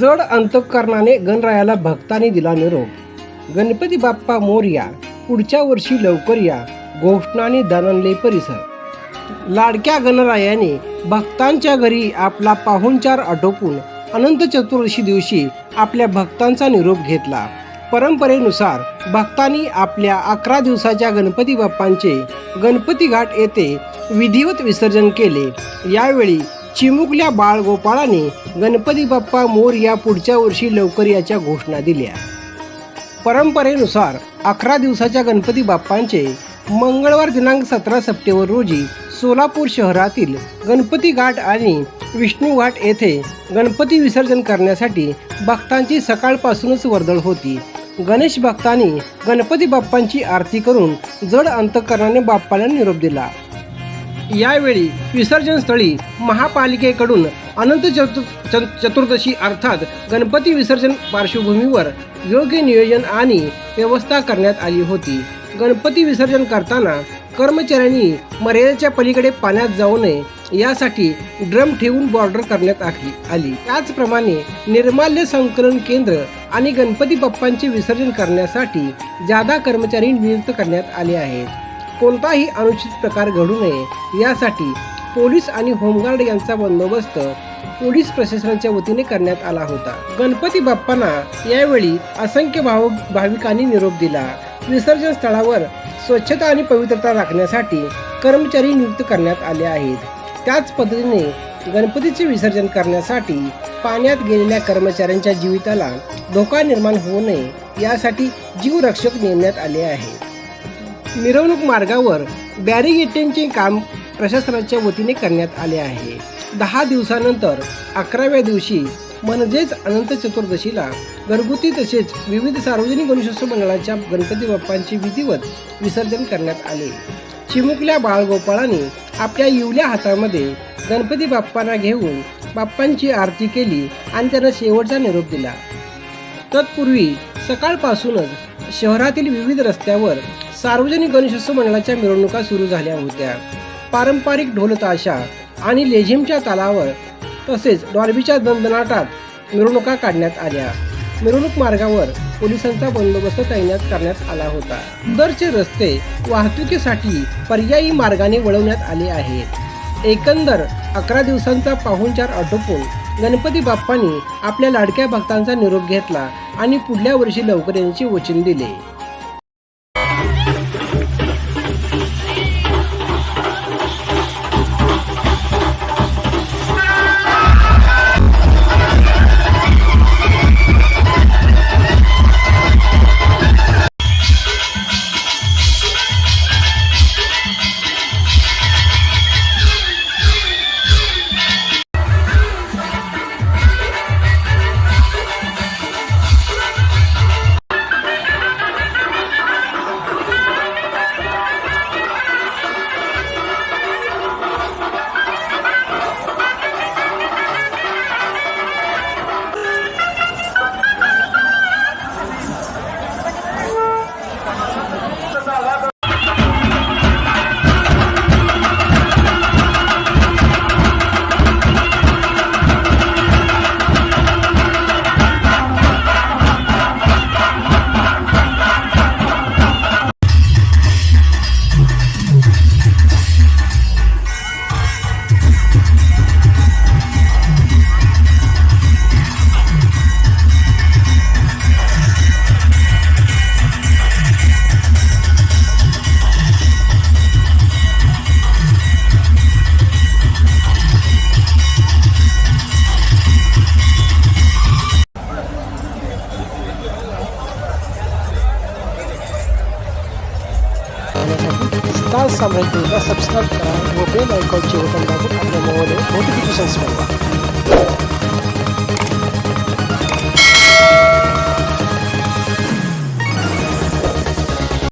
जड अंतकरणाने गणरायाला भक्तांनी दिला निरोप. गणपती बाप्पा मोर्या पुढच्या वर्षी लवकर या घोषणाने दणनले परिसर. लाडक्या गणरायाने भक्तांच्या घरी आपला पाहुणचार आटोपून अनंत चतुर्दशी दिवशी आपल्या भक्तांचा निरोप घेतला. परंपरेनुसार भक्तांनी आपल्या अकरा दिवसाच्या गणपती बाप्पांचे गणपती घाट येथे विधिवत विसर्जन केले. यावेळी चिमुकल्या बाळगोपाळाने गणपती बाप्पा मोर या पुढच्या वर्षी लवकर याच्या घोषणा दिल्या. परंपरेनुसार अकरा दिवसाच्या गणपती बाप्पांचे मंगळवार दिनांक सतरा सप्टेंबर रोजी सोलापूर शहरातील गणपती घाट आणि विष्णू घाट येथे गणपती विसर्जन करण्यासाठी भक्तांची सकाळपासूनच वर्दळ होती. गणेश भक्तांनी गणपती बाप्पांची आरती करून जड अंतकरणाने बाप्पाला निरोप दिला. यावेळी विसर्जन स्थळी महापालिकेकडून अनंत चतु चतुर्दशी अर्थात गणपती विसर्जन पार्श्वभूमीवर योग्य नियोजन आणि व्यवस्था करण्यात आली होती. गणपती विसर्जन करताना कर्मचाऱ्यांनी मर्यादेच्या पलीकडे पाण्यात जाऊ नये यासाठी ड्रम ठेवून बॉर्डर करण्यात आली आली. त्याचप्रमाणे निर्माल्य संकलन केंद्र आणि गणपती बाप्पांचे विसर्जन करण्यासाठी जादा कर्मचारी नियुक्त करण्यात आले आहेत. कोणताही अनुचित प्रकार घडू नये. यासाठी पोलीस आणि होमगार्ड यांचा बंदोबस्त पोलीस प्रशासनाच्या वतीने करण्यात आला होता. गणपती बाप्पांना यावेळी असंख्य भाव भाविकांनी निरोप दिला. विसर्जन स्थळावर स्वच्छता आणि पवित्रता राखण्यासाठी कर्मचारी नियुक्त करण्यात आले आहेत. त्याच पद्धतीने गणपतीचे विसर्जन करण्यासाठी पाण्यात गेलेल्या कर्मचाऱ्यांच्या जीविताला धोका निर्माण होऊ नये यासाठी जीवरक्षक नेमण्यात आले आहेत. मिरवणूक मार्गावर बॅरिगेटिंगचे काम प्रशासनाच्या वतीने करण्यात आले आहे. दहा दिवसानंतर अकराव्या दिवशी म्हणजेच अनंत चतुर्दशीला घरगुती तसेच विविध सार्वजनिक गणेशोत्सव मंडळाच्या गणपती बाप्पांचे विधिवत विसर्जन करण्यात आले. चिमुकल्या बाळगोपाळाने आपल्या इवल्या हातामध्ये गणपती बाप्पांना घेऊन बाप्पांची आरती केली आणि त्यांना शेवटचा निरोप दिला. तत्पूर्वी सकाळपासूनच शहरातील विविध रस्त्यावर सार्वजनिक गणेशोत्सव मंडळाच्या मिरवणुका सुरू झाल्या होत्या. पारंपरिक ढोलताशा आणि लेझिमच्या तालावर तसेच डॉल्बीच्या दणदणाटात मिरवणुका काढण्यात आल्या. मिरवणूक मार्गावर पोलिसांचा बंदोबस्त तैनात करण्यात आला होता. दरचे रस्ते वाहतुकीसाठी पर्यायी मार्गाने वळवण्यात आले आहेत. एकंदर अकरा दिवसांचा पाहुणचार आटोपून गणपती बाप्पांनी आपल्या लाडक्या भक्तांचा निरोप घेतला आणि पुढल्या वर्षी लवकर यांचे वचन दिले. स्टार साम्राज्याला सबस्क्राईब करा व बेल आयकॉनचे बटन दाबून आपल्या मोबाईलवर नोटिफिकेशन्स मिळवा